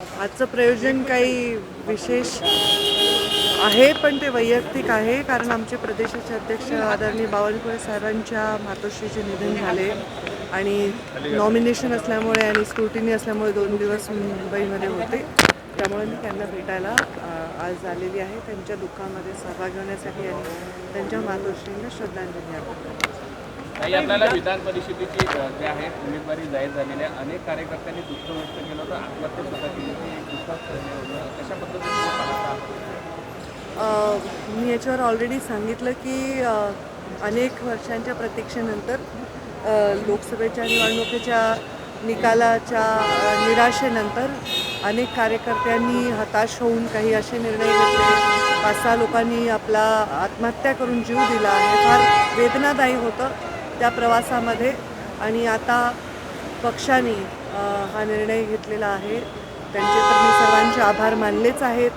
आजचं प्रयोजन काही विशेष आहे पण ते वैयक्तिक आहे कारण आमचे प्रदेशाचे अध्यक्ष आदरणीय बावनकुळे साहेबांच्या मातोश्रीचे निधन झाले आणि नॉमिनेशन असल्यामुळे आणि स्क्रुटिनी असल्यामुळे दोन दिवस मुंबईमध्ये होते. त्यामुळे मी त्यांना भेटायला आज आलेली आहे. त्यांच्या दुःखामध्ये सहभाग घेण्यासाठी आणि त्यांच्या मातोश्रींना श्रद्धांजली अर्पण काही आपल्याला विधान परिषदेची जे आहे उमेदवारी जाहीर झालेली आहे. अनेक कार्यकर्त्यांनी दुःख व्यक्त केलं होतं. आत्महत्या कशा पद्धतीने मी याच्यावर ऑलरेडी सांगितलं की अनेक वर्षांच्या प्रतीक्षेनंतर लोकसभेच्या निवडणुकीच्या निकालाच्या निराशेनंतर अनेक कार्यकर्त्यांनी हताश होऊन काही असे निर्णय घेतले. पाच सहा लोकांनी आपला आत्महत्या करून जीव दिला. हे फार वेदनादायी होतं त्या प्रवासामध्ये. आणि आता पक्षाने हा निर्णय घेतलेला आहे. त्यांचे तर मी सर्वांचे आभार मानलेच आहेत.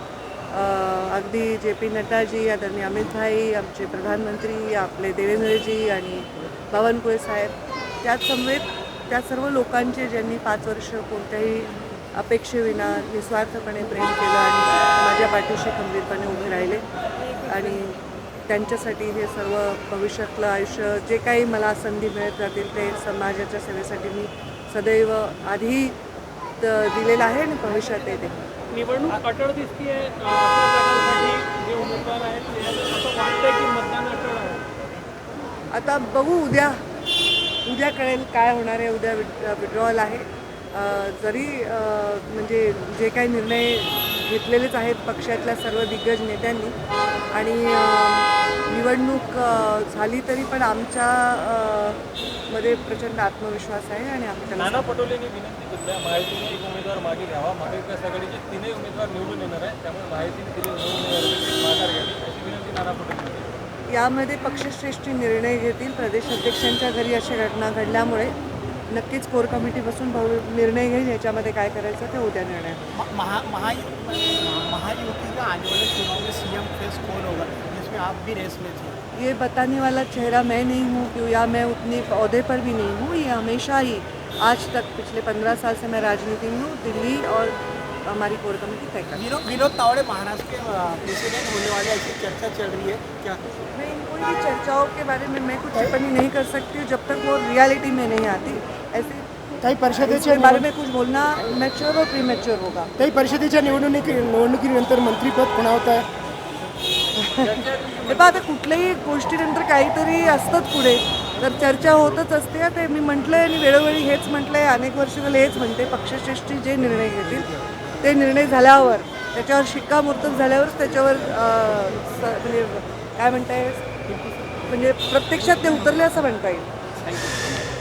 अगदी जे पी नड्डाजी आदरणीय अमितभाई आमचे प्रधानमंत्री आपले देवेंद्रजी आणि बावनकुळे साहेब त्याच समवेत त्या सर्व लोकांचे ज्यांनी पाच वर्ष कोणत्याही अपेक्षेविना निस्वार्थपणे प्रेम केलं आणि माझ्या पाठीशी खंबीरपणे उभे राहिले आणि त्यांच्यासाठी हे सर्व भविष्यातलं आयुष्य जे काही मला संधी मिळत जातील ते समाजाच्या सेवेसाठी मी सदैव आधी दिलेलं आहे आणि भविष्यात ते देईन निवडणूक अटळ दिसतीये जे उमेदवार आहेत की मतदान अटळ आहे? आता बघू उद्या उद्या कळेल काय होणार आहे उद्या विड्रॉल आहे. जरी म्हणजे जे काही निर्णय घेतलेलेच आहेत पक्षातल्या सर्व दिग्गज नेत्यांनी. आणि निवडणूक झाली तरी पण आमच्या मध्ये प्रचंड आत्मविश्वास आहे आणि आमच्या नाना पटोलेंनी विनंती केली आहे महायुतीने एक उमेदवार मागे घ्यावा. महाविकास आघाडीचे तीनही उमेदवार निवडून येणार आहे त्यामुळे दिलेली निवडणूक माघार घ्यावी. अशी विनंती नाना पटोले यामध्ये पक्षश्रेष्ठी निर्णय घेतील प्रदेश अध्यक्षांच्या घरी अशा घटना घडल्यामुळे नक्कीच कोर कमिटी बसून निर्णय घेईल याच्यामध्ये काय करायचं ते उद्या निर्णय. महा महा महायुति का आने वाले चुनाव में सीएम फेस कौन होगा जिसमें आप भी रेस में थे. ये बताने वाला चेहरा मैं नहीं हूँ क्यों? या मैं उतनी अहदे पर भी नहीं हूँ ये हमेशा ही आज तक पिछले पंद्रह साल से मैं राजनीति में हूँ दिल्ली और हमारी कोर कमेटी तय कर विनोद विनोद तावड़े महाराष्ट्र के प्रेसिडेंट होने वाले ऐसी चर्चा चल रही है। क्या मैं इन कोई भी चर्चाओं के बारे में मैं कुछ टिप्पणी नहीं कर सकती हूँ जब तक वो रियलिटी में नहीं आती। ऐसे काही परिषदेच्या बारे में कुछ बोलना मैच्योर और प्रीमेच्योर होगा। काही परिषदेच्या निवडणुकी निवडणुकीनंतर मंत्रीपद होत आहे हे पहा आता कुठल्याही गोष्टीनंतर काहीतरी असतंच पुढे. तर चर्चा होतच असते ते मी म्हटलं आहे आणि वेळोवेळी हेच म्हटलं आहे अनेक वर्ष झाले हेच म्हणते पक्षश्रेष्ठी जे निर्णय घेतील ते निर्णय झाल्यावर त्याच्यावर शिक्कामोर्तब झाल्यावरच त्याच्यावर स- म्हणजे काय म्हणताय म्हणजे प्रत्यक्षात ते उतरले असं म्हणता येईल. थँक्यू